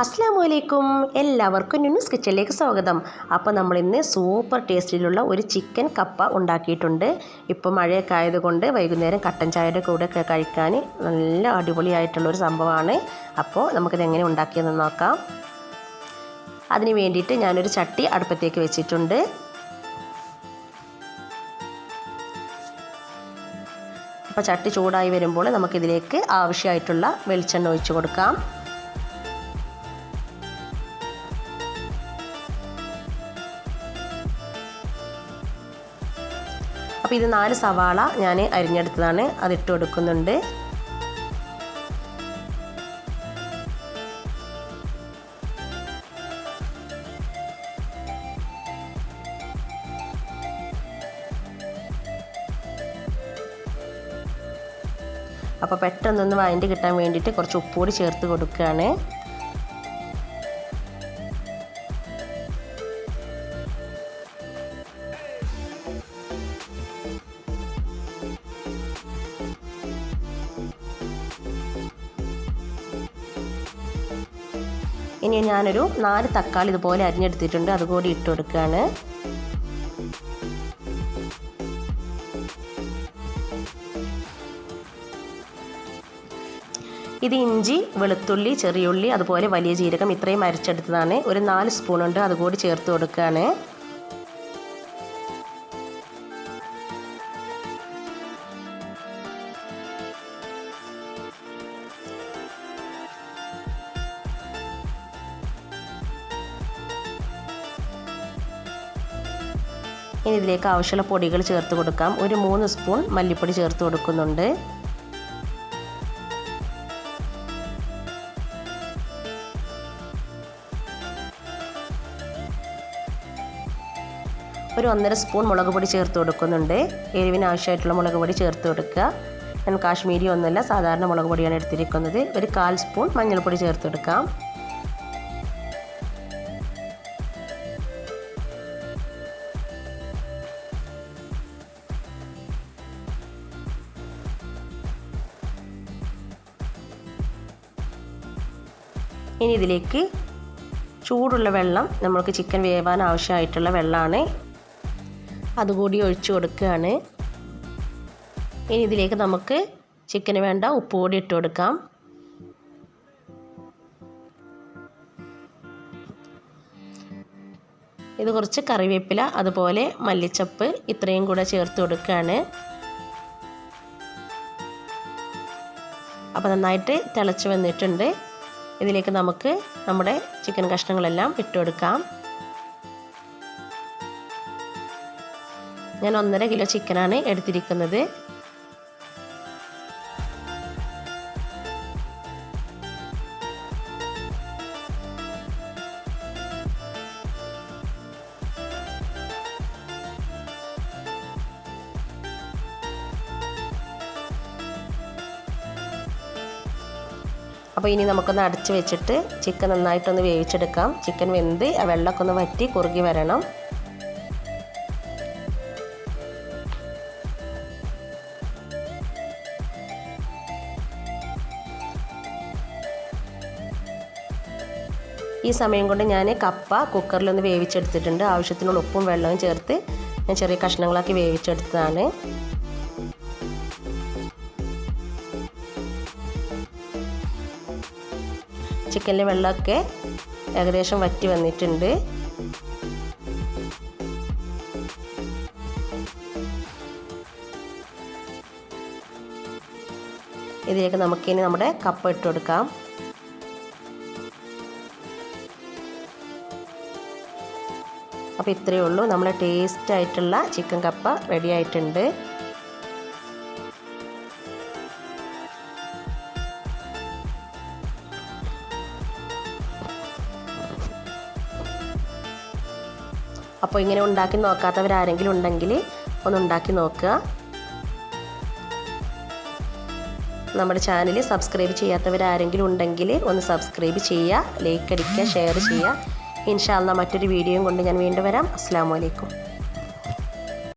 അസ്സാം വലൈക്കും എല്ലാവർക്കും ന്യൂസ് കിച്ചണിലേക്ക് സ്വാഗതം. അപ്പോൾ നമ്മൾ ഇന്ന് സൂപ്പർ ടേസ്റ്റിലുള്ള ഒരു ചിക്കൻ കപ്പ ഉണ്ടാക്കിയിട്ടുണ്ട്. ഇപ്പോൾ മഴയൊക്കെ ആയതുകൊണ്ട് വൈകുന്നേരം കട്ടൻ ചായയുടെ കൂടെ ഒക്കെ കഴിക്കാൻ നല്ല അടിപൊളിയായിട്ടുള്ള ഒരു സംഭവമാണ്. അപ്പോൾ നമുക്കിത് എങ്ങനെ ഉണ്ടാക്കിയെന്ന് നോക്കാം. അതിന് വേണ്ടിയിട്ട് ഞാനൊരു ചട്ടി അടുപ്പത്തേക്ക് വെച്ചിട്ടുണ്ട്. അപ്പോൾ ചട്ടി ചൂടായി വരുമ്പോൾ നമുക്കിതിലേക്ക് ആവശ്യമായിട്ടുള്ള വെളിച്ചെണ്ണ ഒഴിച്ചു കൊടുക്കാം. അപ്പോൾ ഇത് നാല് സവാള ഞാൻ അരിഞ്ഞെടുത്തതാണ്. അതിട്ട് കൊടുക്കുന്നുണ്ട്. അപ്പോൾ പെട്ടെന്നൊന്ന് വഴണ്ടി കിട്ടാൻ വേണ്ടിയിട്ട് കുറച്ച് ഉപ്പുകൂടി ചേർത്ത് കൊടുക്കുകയാണ്. ഇനി ഞാനൊരു നാല് തക്കാളി ഇതുപോലെ അരിഞ്ഞെടുത്തിട്ടുണ്ട്. അതുകൂടി ഇട്ട് കൊടുക്കുകയാണ്. ഇത് ഇഞ്ചി വെളുത്തുള്ളി ചെറിയുള്ളി അതുപോലെ വലിയ ജീരകം ഇത്രയും അരച്ചെടുത്തതാണ്. ഒരു നാല് സ്പൂണുണ്ട്. അതുകൂടി ചേർത്ത് കൊടുക്കുകയാണ്. ഇനി ഇതിലേക്ക് ആവശ്യമുള്ള പൊടികൾ ചേർത്ത് കൊടുക്കാം. ഒരു മൂന്ന് സ്പൂൺ മല്ലിപ്പൊടി ചേർത്ത് കൊടുക്കുന്നുണ്ട്. ഒരു ഒന്നര സ്പൂൺ മുളക് പൊടി ചേർത്ത് കൊടുക്കുന്നുണ്ട്. എരിവിന് ആവശ്യമായിട്ടുള്ള മുളക് പൊടി ചേർത്ത് കൊടുക്കുക. ഞാൻ കാശ്മീരി ഒന്നല്ല സാധാരണ മുളക് പൊടിയാണ് എടുത്തിരിക്കുന്നത്. ഒരു കാൽ സ്പൂൺ മഞ്ഞൾപ്പൊടി ചേർത്ത് കൊടുക്കാം. ഇനി ഇതിലേക്ക് ചൂടുള്ള വെള്ളം നമ്മൾക്ക് ചിക്കൻ വേവാൻ ആവശ്യമായിട്ടുള്ള വെള്ളമാണ്. അതുകൂടി ഒഴിച്ചു കൊടുക്കുകയാണ്. ഇനി ഇതിലേക്ക് നമുക്ക് ചിക്കന് വേണ്ട ഉപ്പ് കൂടി ഇട്ട് കൊടുക്കാം. ഇത് കുറച്ച് കറിവേപ്പില അതുപോലെ മല്ലിച്ചപ്പ് ഇത്രയും കൂടെ ചേർത്ത് കൊടുക്കുകയാണ്. അപ്പോൾ നന്നായിട്ട് തിളച്ച് വന്നിട്ടുണ്ട്. ഇതിലേക്ക് നമുക്ക് നമ്മുടെ ചിക്കൻ കഷ്ണങ്ങളെല്ലാം ഇട്ട് കൊടുക്കാം ഞാൻ ഒന്നര കിലോ ചിക്കനാണ് എടുത്തിരിക്കുന്നത്. അപ്പോൾ ഇനി നമുക്കൊന്ന് അടച്ച് വെച്ചിട്ട് ചിക്കൻ നന്നായിട്ടൊന്ന് വേവിച്ചെടുക്കാം. ചിക്കൻ വെന്ത് ആ വെള്ളമൊക്കെ ഒന്ന് വറ്റി കുറുകി വരണം. ഈ സമയം കൊണ്ട് ഞാൻ കപ്പ കുക്കറിലൊന്ന് വേവിച്ചെടുത്തിട്ടുണ്ട്. ആവശ്യത്തിനുള്ള ഉപ്പും വെള്ളവും ചേർത്ത് ഞാൻ ചെറിയ കഷ്ണങ്ങളാക്കി വേവിച്ചെടുത്തതാണ്. ചിക്കനിലെ വെള്ളമൊക്കെ ഏകദേശം വറ്റി വന്നിട്ടുണ്ട്. ഇതിലേക്ക് നമുക്കിനി നമ്മുടെ കപ്പ ഇട്ട് കൊടുക്കാം. അപ്പോൾ ഇത്രയേ ഉള്ളൂ. നമ്മുടെ ടേസ്റ്റ് ആയിട്ടുള്ള ചിക്കൻ കപ്പ റെഡി ആയിട്ടുണ്ട്. അപ്പോൾ ഇങ്ങനെ ഉണ്ടാക്കി നോക്കാത്തവരാരെങ്കിലും ഉണ്ടെങ്കിൽ ഒന്ന് ഉണ്ടാക്കി നോക്കുക. നമ്മുടെ ചാനൽ സബ്സ്ക്രൈബ് ചെയ്യാത്തവരാരെങ്കിലും ഉണ്ടെങ്കിൽ ഒന്ന് സബ്സ്ക്രൈബ് ചെയ്യുക ലൈക്ക് അടിക്കുക ഷെയർ ചെയ്യുക. ഇൻഷാല്ല മറ്റൊരു വീഡിയോയും കൊണ്ട് ഞാൻ വീണ്ടും വരാം. അസ്സാം വലൈക്കും